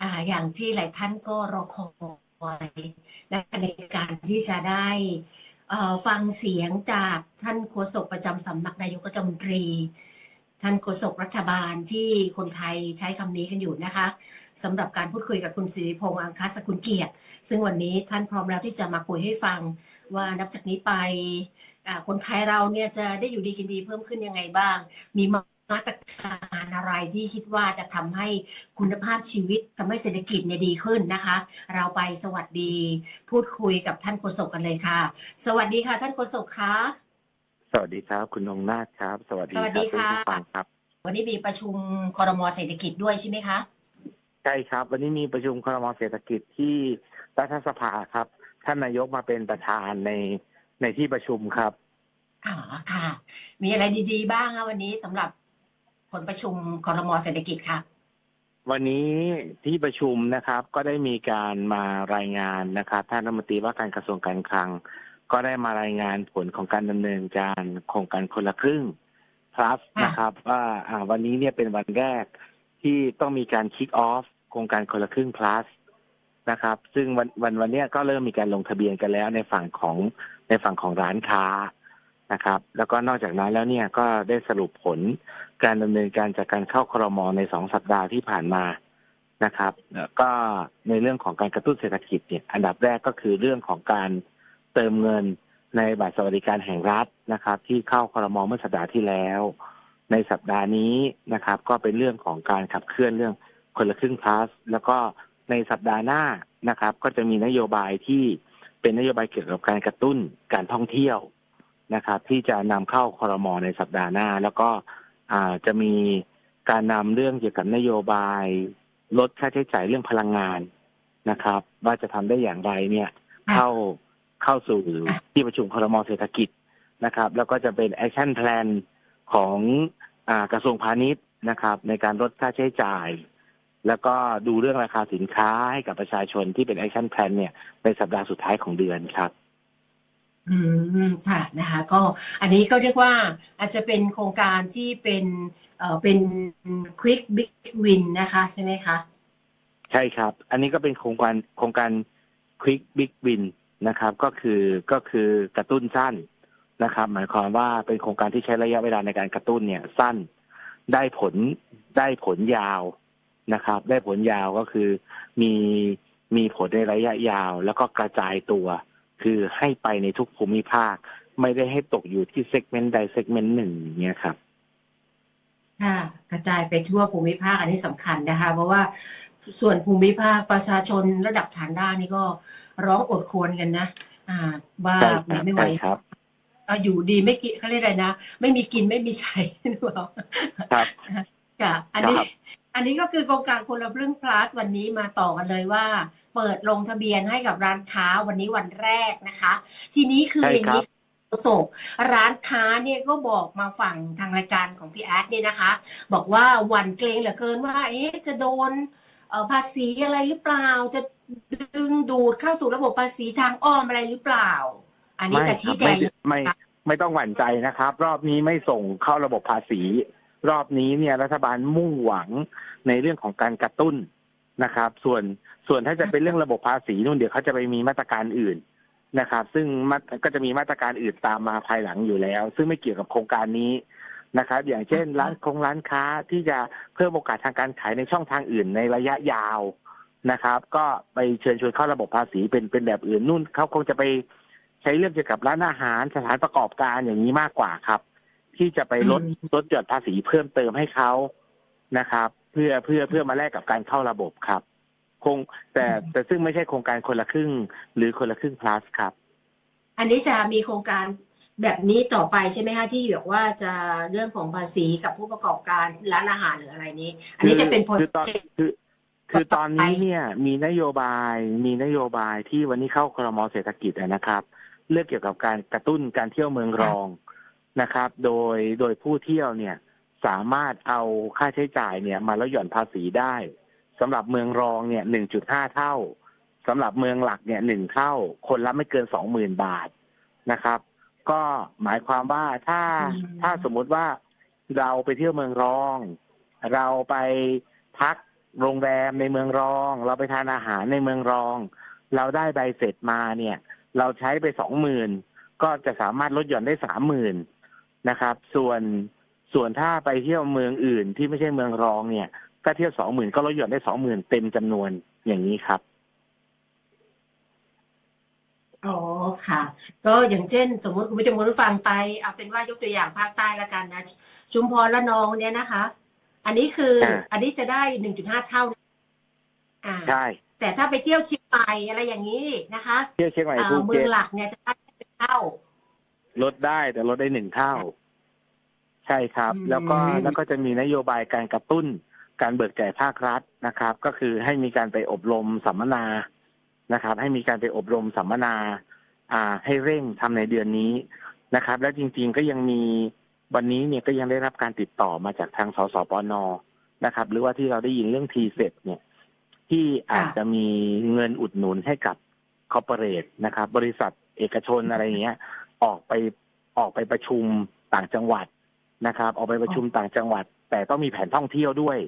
อ่าอย่างที่หลายท่านก็รอคอยและในการที่จะได้ฟังเสียงจากท่านโฆษกประจำสำนักนายกรัฐมนตรี ท่านโฆษกรัฐบาลที่คนไทยใช้คำนี้กันอยู่นะคะสำหรับการพูดคุยกับคุณสิริพงษ์อังคสกุลเกียรติ ซึ่งวันนี้ท่านพร้อมแล้วที่จะมาคุยให้ฟังว่านับจากนี้ไปคนไทยเราเนี่ยจะได้อยู่ดีกินดีเพิ่มขึ้นยังไงบ้าง มีมา ตรการอะไรที่คิดว่าจะทำให้คุณภาพชีวิตทำให้เศรษฐกิจเนี่ยดีขึ้นนะคะ เราไปสวัสดีพูดคุยกับท่านโฆษกกันเลยค่ะ สวัสดีค่ะ ท่านโฆษกคะ สวัสดีครับ คุณองค์นาถครับ สวัสดีสวัสคดีรัค่ะ ท่านผู้ฟังครับ วันนี้มีประชุมคอรมอเศรษฐกิจด้วยใช่ไหมคะ ใช่ครับ วันนี้มีประชุมครมเศรษฐกิจที่รัฐสภาครับ ท่านนายกมาเป็นประธานในในที่ประชุมครับ อ๋อค่ะ มีอะไรดีๆ บ้างคะวันนี้สำหรับผ ลประชุมคอรมอเศรษฐกิจค่ะ วันนี้ที่ประชุมนะครับก็ได้มีการมารายงานนะครับท่านรัฐมนตรีว่าการกระทรวงการคลัง ก็ได้มารายงานผลของการดำเนินการโครงการคนละครึ่ง plus ค่ะนะครับว่าอ่าวันนี้เนี่ยเป็นวันแรกที่ต้องมีการ kick off โครงการคนละครึ่ง plus นะครับ ซึ่งวันวันวันเนี้ยก็เริ่มมีการลงทะเบียนกันแล้วในฝั่งของในฝั่งของร้านค้านะครับ แล้วก็นอกจากนั้นแล้วเนี่ยก็ได้สรุปผล การดำเนินการจากการเข้าครมในสองสัปดาห์ที่ผ่านมานะครับแล้วก็ในเรื่องของการกระตุ้นเศรษฐกิจเนี่ยอันดับแรกก็คือเรื่องของการเติมเงินในบัตรสวัสดิการแห่งรัฐนะครับ ที่เข้าครมเมื่อสัปดาห์ที่แล้ว ในสัปดาห์นี้นะครับ ก็เป็นเรื่องของการขับเคลื่อนเรื่องคนละครึ่ง plus แล้วก็ในสัปดาห์หน้านะครับ ก็จะมีนโยบายที่เป็นนโยบายเกี่ยวกับการกระตุ้นการท่องเที่ยวนะครับ ที่จะนำเข้าครมในสัปดาห์หน้า แล้วก็อ่า จะมีการนำเรื่องเกี่ยวกับนโยบาย ลดค่าใช้จ่ายเรื่องพลังงานนะครับ ว่าจะทำได้อย่างไรเนี่ยค่ะเข้าเข้าสู่ค่ะที่ประชุมครมเศรษฐกิจนะครับ แล้วก็จะเป็นแอคชั่นแพลนของอากระทรวงพาณิชย์นะครับ ในการลดค่าใช้จ่าย แล้วก็ดูเรื่องราคาสินค้าให้กับประชาชนที่เป็นแอคชั่นแพลนเนี่ยในสัปดาห์สุดท้ายของเดือนครับ อืม ค่ะนะคะ ก็อันนี้ก็เรียกว่าอาจจะเป็นโครงการที่เป็นเอ่อเป็น quick big win นะคะใช่ไหมคะ ใช่ครับ อันนี้ก็เป็นโครงการโครงการ Quick Big Win นะครับ ก็คือก็คือกระตุ้นสั้นนะครับ หมายความว่าเป็นโครงการที่ใช้ระยะเวลาในการกระตุ้นเนี่ยสั้นได้ผลได้ผลยาวนะครับ ได้ผลยาวก็คือมีมีผลในระยะยาว แล้วก็กระจายตัว คือให้ไปในทุกภูมิภาค ไม่ได้ให้ตกอยู่ที่เซกเมนต์ใดเซกเมนต์หนึ่งอย่างเงี้ยครับค่ะกระจายไปทั่วภูมิภาคอันนี้สำคัญนะคะ เพราะว่าส่วนภูมิภาคประชาชนระดับฐานด้านนี่ก็ร้องโอดครวญกันนะ อ่าว่าใช่คแหมรับไม่ไหวใช่ครับอะอยู่ดีไม่กินเขาเรียกอะไรนะ ไม่มีกินไม่มีใช้หรือเปล่าครับค่ะอันนี้ครับอันนี้ก็คือโครงการคนละครึ่ง plus วันนี้มาต่อกันเลยว่า เปิดลงทะเบียนให้กับร้านค้าวันนี้วันแรกนะคะ ทีนี้คือใช่อย่างครับนี้โศกร้านค้าเนี่ยก็บอกมาฝั่งทางรายการของพี่แอดเนี่ยนะคะ บอกว่าหวันเกรงเหลือเกินว่า เอ๊ะจะโดนเอ่อภาษีอะไรหรือเปล่า จะดึงดูดเข้าสู่ระบบภาษีทางอ้อมอะไรหรือเปล่า อันนี้จะชี้แจงไม่ไม่ไม่ไม่ต้องหวั่นใจนะครับ รอบนี้ไม่ส่งเข้าระบบภาษี รอบนี้เนี่ยรัฐบาลมุ่งหวังในเรื่องของการกระตุ้นนะครับ ส่วน ส่วนถ้าจะเป็นเรื่องระบบภาษีนู่นเดี๋ยวเขาจะไปมีมาตรการอื่นนะครับ ซึ่งมาก็จะมีมาตรการอื่นตามมาภายหลังอยู่แล้ว ซึ่งไม่เกี่ยวกับโครงการนี้นะครับ อย่างเช่น ร้านคงร้านค้าที่จะเพิ่มโอกาสทางการขายในช่องทางอื่นในระยะยาวนะครับ ก็ไปเชิญชวนเข้าระบบภาษีเป็นเป็นแบบอื่นนู่นเขาคงจะไปใช้เรื่องเกี่ยวกับร้านอาหารสถานประกอบการอย่างนี้มากกว่าครับ ที่จะไปลดอืมลดหย่อนภาษีเพิ่มเติมให้เขานะครับ เพื่อเพื่อเพื่อมาแลกกับการเข้าระบบครับ คงแต่แต่ซึ่งไม่ใช่โครงการคนละครึ่ง หรือคนละครึ่ง plus ครับ อันนี้จะมีโครงการแบบนี้ต่อไปใช่ไหมคะที่แบบว่าจะเรื่องของภาษีกับผู้ประกอบการร้านอาหารหรืออะไรนี้ อันนี้จะเป็นผลคือตอนคือคือตอนนี้เนี่ยมีนโยบายมีนโยบายที่วันนี้เข้าครมเศรษฐกิจอะนะครับ เรื่องเกี่ยวกับการกระตุ้นการเที่ยวเมืองรองนะครับ โดยโดยผู้เที่ยวเนี่ยสามารถเอาค่าใช้จ่ายเนี่ยมาลดหย่อนภาษีได้ สำหรับเมืองรองเนี่ย1.5เท่าสำหรับเมืองหลักเนี่ยหนึ่งเท่า คนละไม่เกิน20,000บาทนะครับ ก็หมายความว่าถ้าอืมถ้าสมมุติว่าเราไปเที่ยวเมืองรอง เราไปพักโรงแรมในเมืองรอง เราไปทานอาหารในเมืองรอง เราได้ใบเสร็จมาเนี่ย เราใช้ไปสองหมื่นก็จะสามารถลดหย่อนได้สามหมื่นนะครับ ส่วนส่วนถ้าไปเที่ยวเมืองอื่นที่ไม่ใช่เมืองรองเนี่ย ถ้าเที่ยวสองหมื่นก็ลดหย่อนได้สองหมื่นเต็มจำนวนอย่างนี้ครับอ๋อค่ะ ก็อย่างเช่น สมมติคุณผู้ชมคุณผู้ฟังไปเอาเป็นว่ายกตัวอย่างภาคใต้ละกันนะชุมพรและนองเนี่ยนะคะ อันนี้คืออ่าอันนี้จะได้หนึ่งจุดห้าเท่านะอ่าใช่แต่ถ้าไปเที่ยวเชียงใหม่อะไรอย่างนี้นะคะเที่ยวเชียงใหม่เอ่ภูอเมือเก็งตหลักเนี่ยจะได้เป็นเท่าลดได้แต่ลดได้หนึ่งเท่า ใช่ครับอืมแล้วก็แล้วก็จะมีนโยบายการกระตุ้น การเบิกจ่ายภาครัฐนะครับ ก็คือให้มีการไปอบรมสัมมนานะครับ ให้มีการไปอบรมสัมมนาอ่าให้เร่งทำในเดือนนี้นะครับ แล้วจริงๆก็ยังมีวันนี้เนี่ยก็ยังได้รับการติดต่อมาจากทางสสปนนะครับ หรือว่าที่เราได้ยินเรื่องทีเซ็ตเนี่ย ที่อาจจะมีเงินอุดหนุนให้กับคอร์ปอเรทนะครับ บริษัทเอกชนอะไรเงี้ย ออกไปออกไปประชุมต่างจังหวัดนะครับ ออกไปประชุมต่างจังหวัด แต่ต้องมีแผนท่องเที่ยวด้วย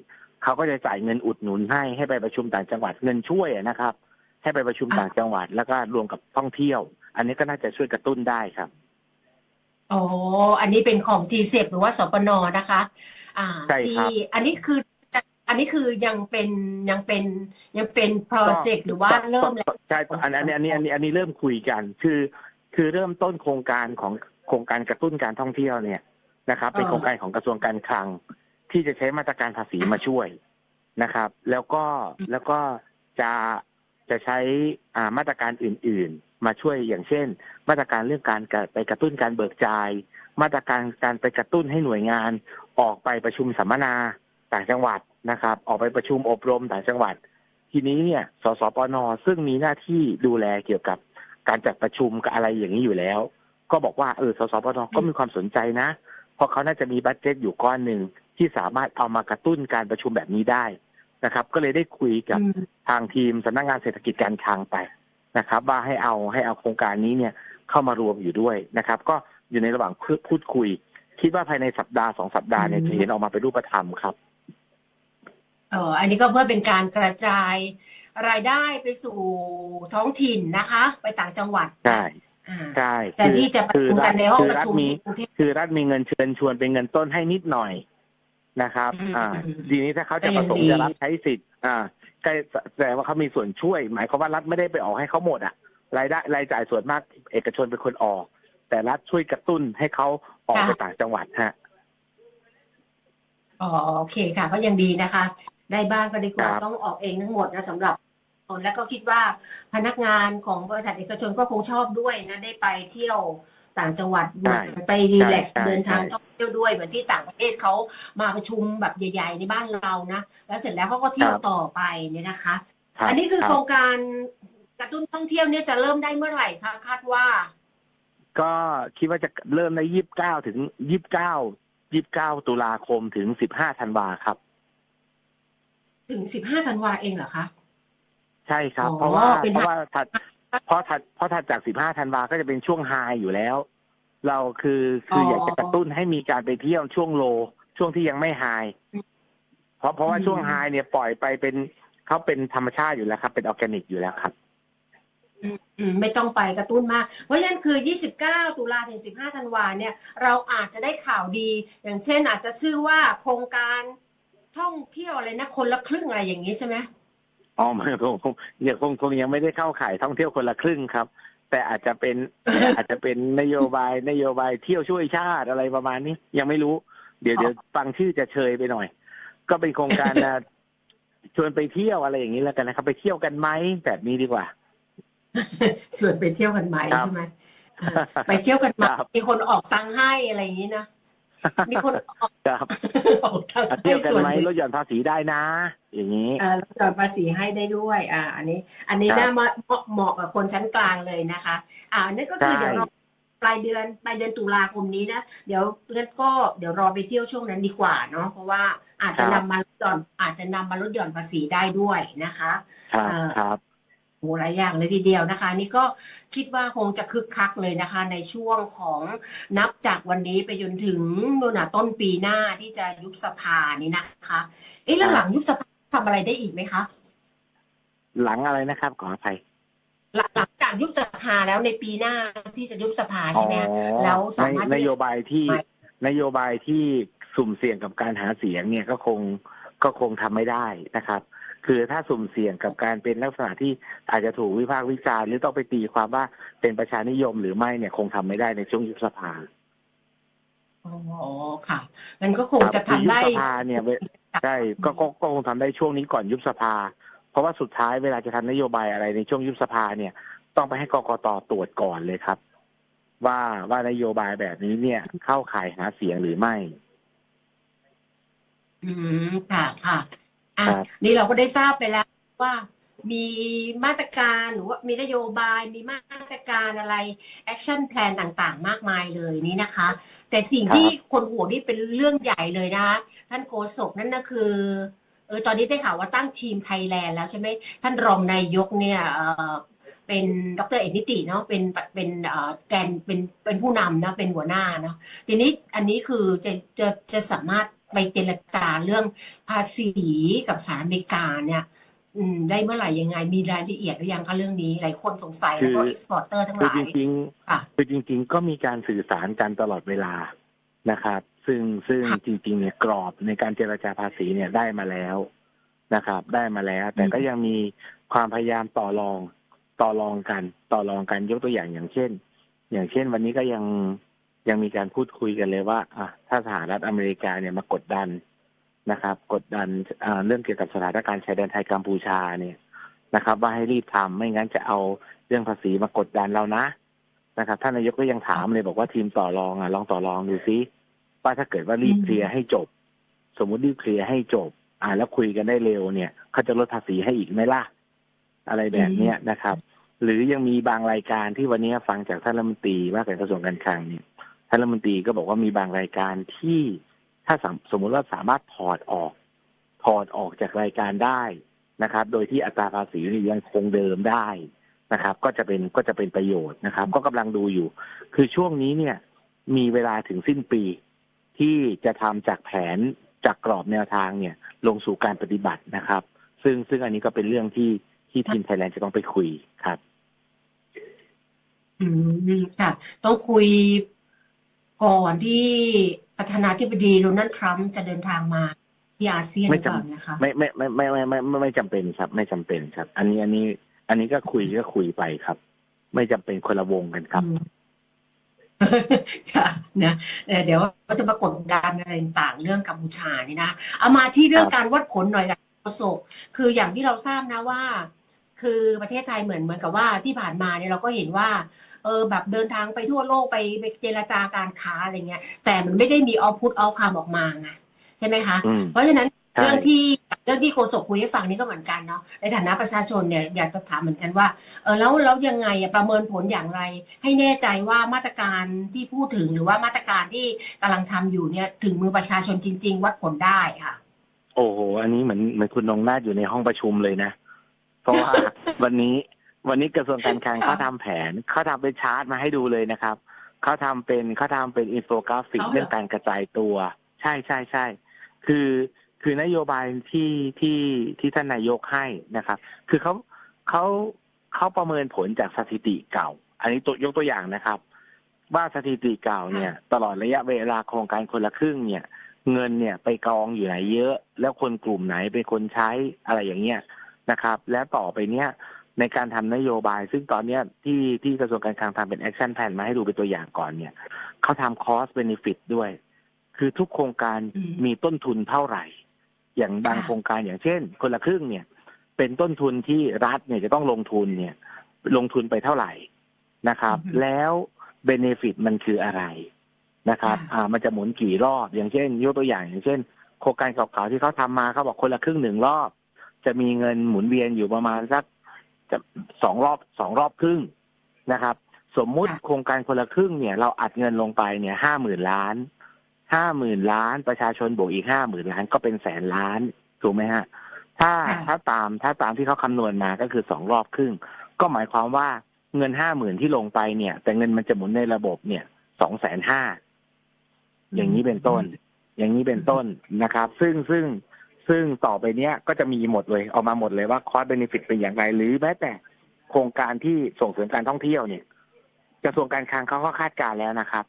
เขาก็จะจ่ายเงินอุดหนุนให้ให้ไปประชุมต่างจังหวัดเงินช่วยอะนะครับ ให้ไปประชุมอะต่างจังหวัด แล้วก็รวมกับท่องเที่ยว อันนี้ก็น่าจะช่วยกระตุ้นได้ครับอ๋ออันนี้เป็นของทีเซหรือว่าสปนนะคะ อ่าใช่ครับที่อันนี้คืออันนี้คือยังเป็นยังเป็นยังเป็นโปรเจกต์หรือว่าเริ่มแล้วใช่อันอันนี้อันนี้อันนี้อันนี้เริ่มคุยกันคือคือเริ่มต้นโครงการของโครงการกระตุ้นการท่องเที่ยวเนี่ยนะครับ เป็นเออโครงการของกระทรวงการคลัง ที่จะใช้มาตรการภาษีมาช่วยนะครับ แล้วก็แล้วก็จะจะใช้อ่ามาตรการอื่น ๆ มาช่วยอย่างเช่น มาตรการเรื่องการกระไปกระตุ้นการเบิกจ่าย มาตรการการไปกระตุ้นให้หน่วยงาน ออกไปประชุมสัมมนาต่างจังหวัดนะครับ ออกไปประชุมอบรมต่างจังหวัด ทีนี้เนี่ย สสปนซึ่งมีหน้าที่ดูแลเกี่ยวกับการจัดประชุมกับอะไรอย่างนี้อยู่แล้ว ก็บอกว่าเออสสปนก็มีความสนใจนะ เพราะเขาน่าจะมีบัตเจ็ตอยู่ก้อนหนึ่ง ที่สามารถเอามากระตุ้นการประชุมแบบนี้ได้นะครับ ก็เลยได้คุยกับอืมทางทีมสำนักงานเศรษฐกิจการคลังไปนะครับ ว่าให้เอาให้เอาโครงการนี้เนี่ยเข้ามารวมอยู่ด้วยนะครับ ก็อยู่ในระหว่างพูดพูดคุย คิดว่าภายในสัปดาห์สองสัปดาห์เนี่ยจะเห็นออกมาเป็นรูปธรรมครับเอออันนี้ก็เพื่อเป็นการกระจายรายได้ไปสู่ท้องถิ่นนะคะ ไปต่างจังหวัดใช่อ่าใช่แต่ที่จะประชุมกันในห้องคือประรัฐชุมมีที่กรุงเทพคือรัฐมีเงินเชิญชวนเป็นเงินต้นให้นิดหน่อย นะครับอืมอ่าอืมทีนี้ถ้าเขาจะก็ปยัระงสงค์ดีจะรับใช้สิทธิ์ อ่าก็แสดงว่าเขามีส่วนช่วย หมายความว่ารัฐไม่ได้ไปออกให้เขาหมดอะรายได้รายจ่ายส่วนมากเอกชนเป็นคนออก แต่รัฐช่วยกระตุ้นให้เขาออกไปต่างจังหวัดฮะ อ๋อโอเคค่ะ ก็ยังดีนะคะ ได้บ้างก็ดีกว่าครับต้องออกเองทั้งหมดนะสำหรับคนแล้วก็คิดว่าพนักงานของบริษัทเอกชนก็คงชอบด้วยนะได้ไปเที่ยว ต่างจังหวัดใช่ไปรีแลกซ์ใช่เดินทางใช่ท่องเที่ยวด้วยเหมือนที่ต่างประเทศเขามาประชุมแบบใหญ่ ๆ ในบ้านเรานะแล้วเสร็จแล้วเขาก็เที่ยวต่อไปเนี่ยนะคะรับอันนี้คือรับโครงการกระตุ้นท่องเที่ยวเนี่ยจะเริ่มได้เมื่อไหร่คะคาดว่า ก็คิดว่าจะเริ่มในยี่สิบเก้าถึงยี่สิบเก้ายี่สิบเก้าตุลาคมถึงสิบห้าธันวาครับ ถึงสิบห้าธันวาเองเหรอคะใช่ครับอ๋อเพราะว่าเป็นเพราะว่าถัด เพราะถัดเพราะถัดจากสิบห้าธันวาก็จะเป็นช่วงไฮอยู่แล้ว เราคือคือออ อยากจะกระตุ้นให้มีการไปเที่ยวช่วงโล ช่วงที่ยังไม่ไฮเพราะเพราะว่าอืมช่วงไฮเนี่ยปล่อยไปเป็นเขาเป็นธรรมชาติอยู่แล้วครับ เป็นออร์แกนิกอยู่แล้วครับ อืมไม่ต้องไปกระตุ้นมาก เพราะฉะนั้นคือ 29 ตุลาถึง 15 ธันวาเนี่ย เราอาจจะได้ข่าวดี อย่างเช่นอาจจะชื่อว่าโครงการท่องเที่ยวอะไรนะ คนละครึ่งอะไรอย่างนี้ใช่ไหม อ๋อมันคงคงยังคงคงยังไม่ได้เข้าข่ายท่องเที่ยวคนละครึ่งครับ แต่อาจจะเป็น อาจจะเป็นนโยบายนโยบายเที่ยวช่วยชาติอะไรประมาณนี้ ยังไม่รู้ เดี๋ยวอ๋อเดี๋ยวฟังชื่อจะเชยไปหน่อย ก็เป็นโครงการนะชวนไปเที่ยวอะไรอย่างนี้แล้วกันนะครับ ไปเที่ยวกันไหมแบบนี้ดีกว่าชวนไปเที่ยวกันไหมครับใช่ไหมเออไปเที่ยวกันไหมครับมีคนออกตังค์ให้อะไรอย่างนี้นะ มีคนออกครับออกตังค์เที่ให้ยวกันส่วนไหมหนึ่งลดหย่อนภาษีได้นะ อย่างนี้เอ่อลดหย่อนภาษีให้ได้ด้วย อ่า อันนี้ อันนี้ครับน่ามาเหมาะเหมาะกับคนชั้นกลางเลยนะคะ อ่าอันนี้ก็คือใช่เดี๋ยวเราปลายเดือนปลายเดือนตุลาคมนี้นะเดี๋ยวงั้นก็เดี๋ยวรอไปเที่ยวช่วงนั้นดีกว่าเนาะเพราะว่าอาจจะนำมาลดหย่อนอาจจะนำมาลดหย่อนภาษีได้ด้วยนะคะครับ เอ่อครับโหหลายอย่างเลยทีเดียวนะคะ นี่ก็คิดว่าคงจะคึกคักเลยนะคะ ในช่วงของนับจากวันนี้ไปจนถึงนู่นน่ะต้นปีหน้าที่จะยุบสภานี่นะคะเอ๊ะแล้วหลังยุบสภาทำอะไรได้อีกไหมคะหลังอะไรนะครับขออภัยหลังหลังจากยุบสภาแล้วในปีหน้าที่จะยุบสภาใช่ไหมคะอ๋อแล้วสามารถนนโยบายที่ไม่นโยบายที่สุ่มเสี่ยงกับการหาเสียงเนี่ยก็คงก็คงทำไม่ได้นะครับ คือถ้าสุ่มเสี่ยงกับการเป็นลักษณะที่อาจจะถูกวิพากษ์วิจารณ์หรือต้องไปตีความว่าเป็นประชานิยมหรือไม่เนี่ยคงทำไม่ได้ในช่วงยุบสภาอ๋อค่ะงั้นก็คงครับจะทำได้คือยุบสภาเนี่ยเวใช่ก็ก็ก็คงทำได้ช่วงนี้ก่อนยุบสภา เพราะว่าสุดท้ายเวลาจะทำนโยบายอะไรในช่วงยุบสภาเนี่ย ต้องไปให้กกตตรวจก่อนเลยครับ ว่าว่านโยบายแบบนี้เนี่ยเข้าข่ายหาเสียงหรือไม่ อืมค่ะค่ะ อะครับ นี่เราก็ได้ทราบไปแล้วว่ามีมาตรการหรือว่ามีนโยบายมีมาตรการอะไรแอคชั่นแพลนต่างๆ มากมายเลยนี่นะคะ แต่สิ่งที่คนห่วงนี่เป็นเรื่องใหญ่เลยนะคะท่านโฆษกนั่นก็คือเออตอนนี้ได้ข่าวว่าตั้งทีมไทยแลนด์แล้วใช่ไหมท่านรองนายกเนี่ยเอ่อเป็นดรเอกนิติเนาะเป็นเป็นเอ่อแกนเป็นเป็นผู้นำเนาะเป็นหัวหน้าเนาะทีนี้อันนี้คือจะจะจะสามารถ ไปเจรจาเรื่องภาษีกับสหรัฐอเมริกาเนี่ยอืมได้เมื่อไหร่ยังไงมีรายละเอียดหรือยังคะเรื่องนี้ หลายคนสงสัยแล้วก็คือเอ็กซ์พอร์เตอร์ทั้งหคือลาจยริงค่ะๆคือจริง ๆ ก็มีการสื่อสารกันตลอดเวลานะครับ ซึ่งซึ่งค่ะจริง ๆ เนี่ยกรอบในการเจรจาภาษีเนี่ยได้มาแล้วนะครับ ได้มาแล้ว แต่ก็ยังมีความพยายามต่อรองต่อรองกัน ต่อรองกันยกตัวอย่างอย่างเช่น อย่างเช่น วันนี้ก็ยัง ยังมีการพูดคุยกันเลยว่าอะถ้าสหรัฐอเมริกาเนี่ยมากดดันนะครับ กดดันเรื่องเกี่ยวกับสถานการณ์ชายแดนไทยกัมพูชาเนี่ยนะครับ ว่าให้รีบทำไม่งั้นจะเอาเรื่องภาษีมากดดันเรานะนะครับท่านนายกก็ยังถามเลยบอกว่าทีมต่อรองอะลองต่อรองดูซิว่าถ้าเกิดว่ารีบเคลียร์ให้จบ สมมุติรีบเคลียร์ให้จบ อ่าแล้วคุยกันได้เร็วเนี่ยเขาจะลดภาษีให้อีกไหมล่ะ อะไรแบบเนี้ยนะครับ หรือยังมีบางรายการที่วันนี้ฟังจากท่านรัฐมนตรีว่าการกระทรวงการคลังเนี่ย ท่านรัฐมนตรีก็บอกว่ามีบางรายการที่ถ้าสมมุติว่าสามารถถอดออก ถอดออกจากรายการได้นะครับ โดยที่อัตราภาษียังคงเดิมได้นะครับ ก็จะเป็นก็จะเป็นประโยชน์นะครับ ก็กำลังดูอยู่ คือช่วงนี้เนี่ย มีเวลาถึงสิ้นปี ที่จะทำจากแผนจากกรอบแนวทางเนี่ย ลงสู่การปฏิบัตินะครับ ซึ่งซึ่งอันนี้ก็เป็นเรื่องที่ที่ทีมไทยแลนด์จะต้องไปคุยครับ อืมค่ะต้องคุย ก่อนที่ประธานาธิบดีโดนัลด์ทรัมป์จะเดินทางมาที่อาเซียนหรือเปล่านะคะไม่ไม่ไม่ไม่ไม่ไม่ไม่จำเป็นครับ ไม่จำเป็นครับ อันนี้อันนี้ อันนี้ก็คุยก็คุยไปครับ ไม่จำเป็นคนละวงกันครับค่ะนะเดี๋ยวก็จะมากดดันอะไรต่างเรื่องกัมพูชานี่นะเอามาที่เรื่องการวัดผลหน่อยค่ะประสบคืออย่างที่เราทราบนะว่า คือประเทศไทยเหมือนเหมือนกับว่าที่ผ่านมาเนี่ยเราก็เห็นว่า ออแบบเดินทางไปทั่วโลกไปไปเจรจาการค้าอะไรเงี้ย แต่มันไม่ได้มีเอาพุทเอาคำออกมาไงใช่ไหมคะอืมเพราะฉะนั้นใช่เรื่องที่เรื่องที่โฆษกคุยให้ฟังนี่ก็เหมือนกันเนาะในฐานะประชาชนเนี่ยอยากจะถามเหมือนกันว่าเออแล้วแล้วยังไงอะประเมินผลอย่างไร ให้แน่ใจว่ามาตรการที่พูดถึงหรือว่ามาตรการที่กำลังทำอยู่เนี่ยถึงมือประชาชนจริง ๆ วัดผลได้ค่ะ โอ้โห อันนี้เหมือนเหมือนคุณนงนาฏอยู่ในห้องประชุมเลยนะ เพราะว่าวันนี้ วันนี้กระทรวงการคลังค่ะเขาทำแผนเขาทำเป็นชาร์ตมาให้ดูเลยนะครับเขาทำเป็นเขาทำเป็นอินโฟกราฟิกเอาเหรอเรื่องการกระจายตัว ใช่ใช่ใช่คือคือนโยบายที่ที่ที่ท่านนายกให้นะครับ คือเขาเขาเขาประเมินผลจากสถิติเก่า อันนี้ตัวยกตัวอย่างนะครับ ว่าสถิติเก่าเนี่ย ตลอดระยะเวลาโครงการคนละครึ่งเนี่ย เงินเนี่ยไปกองอยู่ไหนเยอะ แล้วคนกลุ่มไหนเป็นคนใช้อะไรอย่างเงี้ยนะครับ แล้วต่อไปเนี่ย ในการทำนโยบาย ซึ่งตอนเนี้ยที่ที่กระทรวงการคลังทำเป็นแอคชั่นแผนมาให้ดูเป็นตัวอย่างก่อนเนี่ยเขาทำคอสเบนฟิตด้วย คือทุกโครงการอืมมีต้นทุนเท่าไหร่ อย่างบางค่ะโครงการอย่างเช่น คนละครึ่งเนี่ย เป็นต้นทุนที่รัฐเนี่ยจะต้องลงทุนเนี่ย ลงทุนไปเท่าไหร่นะครับอือฮึแล้วเบเนฟิตมันคืออะไรนะครับค่ะอ่า มันจะหมุนกี่รอบ อย่างเช่น ยกตัวอย่างอย่างเช่น โครงการเก่าๆที่เขาทำมาเขาบอกคนละครึ่งหนึ่งรอบ จะมีเงินหมุนเวียนอยู่ประมาณสัก จะสองรอบสองรอบครึ่งนะครับ สมมุติค่ะโครงการคนละครึ่งเนี่ย เราอัดเงินลงไปเนี่ยห้าหมื่นล้านห้าหมื่นล้านประชาชนบวกอีกห้าหมื่นล้านก็เป็นแสนล้านถูกไหมฮะ ถ้าค่ะถ้าตามถ้าตามที่เขาคำนวณมาก็คือสองรอบครึ่ง ก็หมายความว่าเงินห้าหมื่นที่ลงไปเนี่ย แต่เงินมันจะหมุนในระบบเนี่ยสองแสนห้าอย่างนี้เป็นต้น อย่างนี้เป็นต้นนะครับ ซึ่งซึ่ง ซึ่งต่อไปเนี้ยก็จะมีหมดเลยออกมาหมดเลยว่าคอสเบนฟิตเป็นอย่างไร หรือแม้แต่โครงการที่ส่งเสริมการท่องเที่ยวเนี่ยกระทรวงการคลังเขาก็คาดการแล้วนะครับ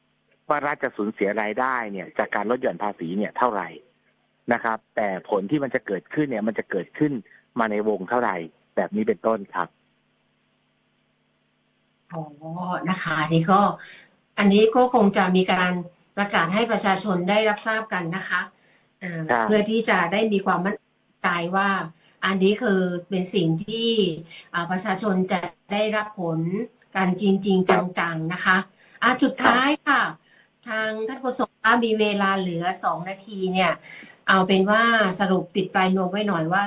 ว่ารัฐจะสูญเสียรายได้เนี่ย จากการลดหย่อนภาษีเนี่ยเท่าไหร่นะครับ แต่ผลที่มันจะเกิดขึ้นเนี่ย มันจะเกิดขึ้นมาในวงเท่าไหร่ แบบนี้เป็นต้นครับอ๋อนะคะนี่ก็ อันนี้ก็คงจะมีการประกาศให้ประชาชนได้รับทราบกันนะคะ เอ่อครับเพื่อที่จะได้มีความมั่นใจว่า อันนี้คือเป็นสิ่งที่อ่าประชาชนจะได้รับผลกันจริงๆจังๆนะคะอะสุดท้ายค่ะ ทางท่านโฆษกคะมีเวลาเหลือสองนาทีเนี่ย เอาเป็นว่าสรุปติดปลายนวมไว้หน่อยว่า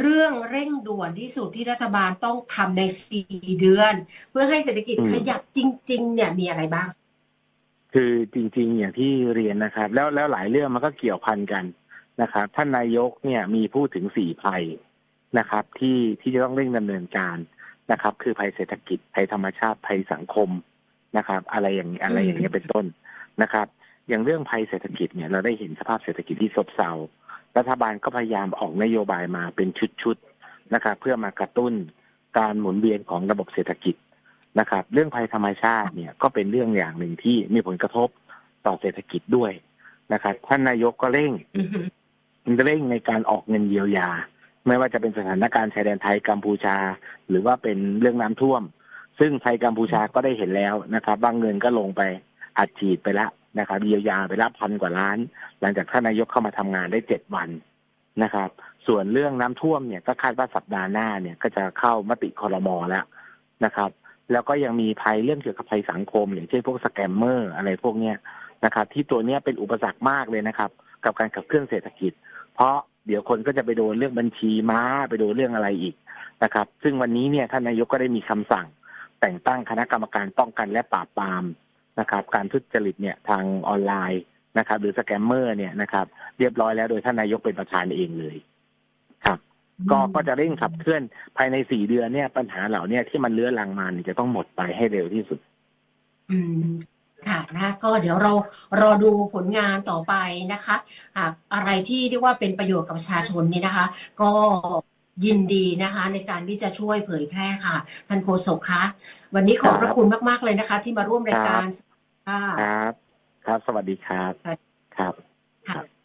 เรื่องเร่งด่วนที่สุดที่รัฐบาลต้องทำในสี่เดือน เพื่อให้เศรษฐกิจอืมขยับจริง ๆ เนี่ยมีอะไรบ้าง คือจริงๆ อย่างที่เรียนนะครับ แล้วแล้วหลายเรื่องมันก็เกี่ยวพันกันนะครับท่านนายกเนี่ยมีพูดถึงสี่ภัยนะครับ ที่ที่จะต้องเร่งดำเนินการนะครับ คือภัยเศรษฐกิจภัยธรรมชาติภัยสังคมนะครับ อะไรอย่างนี้อะไรอย่างนี้ยเป็นต้นนะครับ อย่างเรื่องภัยเศรษฐกิจเนี่ยเราได้เห็นสภาพเศรษฐกิจที่ซบเซารัฐบาลก็พยายามออกนโยบายมาเป็นชุดๆนะครับ เพื่อมากระตุ้นการหมุนเวียนของระบบเศรษฐกิจ นะครับ เรื่องภัยธรรมชาติเนี่ยก็เป็นเรื่องอย่างหนึ่งที่มีผลกระทบต่อเศรษฐกิจด้วยนะครับท่านนายกก็เร่งอือฮึเร่งในการออกเงินเยียวยา ไม่ว่าจะเป็นสถานการณ์ชายแดนไทยกัมพูชา หรือว่าเป็นเรื่องน้ำท่วม ซึ่งไทยกัมพูชาก็ได้เห็นแล้วนะครับบางเงินก็ลงไปอัดฉีดไปแล้วนะครับเยียวยาไปละพันกว่าล้าน หลังจากท่านนายกเข้ามาทำงานได้เจ็ดวันนะครับ ส่วนเรื่องน้ำท่วมเนี่ยก็คาดว่าสัปดาห์หน้าเนี่ยก็จะเข้ามติคอรมอแล้วนะครับ แล้วก็ยังมีภัยเรื่องเกี่ยวกับภัยสังคมอย่างเช่นพวกสแกมเมอร์อะไรพวกเนี้ยนะครับ ที่ตัวเนี้ยเป็นอุปสรรคมากเลยนะครับ กับการขับเคลื่อนเศรษฐกิจ เพราะเดี๋ยวคนก็จะไปโดนเรื่องบัญชีม้าไปโดนเรื่องอะไรอีกนะครับ ซึ่งวันนี้เนี่ยท่านนายกก็ได้มีคำสั่ง แต่งตั้งคณะกรรมการป้องกันและปราบปรามนะครับ การทุจริตเนี่ยทางออนไลน์นะครับ หรือสแกมเมอร์เนี่ยนะครับ เรียบร้อยแล้วโดยท่านนายกเป็นประธานเองเลย ก็ก็จะเร่งขับเคลื่อนภายในสี่เดือนเนี่ยปัญหาเหล่าเนี้ที่มันเลื้อรังมาเนี่ยจะต้องหมดไปให้เร็วที่สุด อืมค่ะนะก็เดี๋ยวเรารอดูผลงานต่อไปนะคะหากอะไรที่เรียกว่าเป็นประโยชน์กับประชาชนนี่นะคะ ก็ยินดีนะคะ ในการที่จะช่วยเผยแพร่ค่ะท่านโฆษกคะวันนี้ขอบพระคุณมาก ๆ เลยนะคะ ที่มาร่วมรายการค่ะครับ ครับ สวัสดีครับ ครับครับค่ะ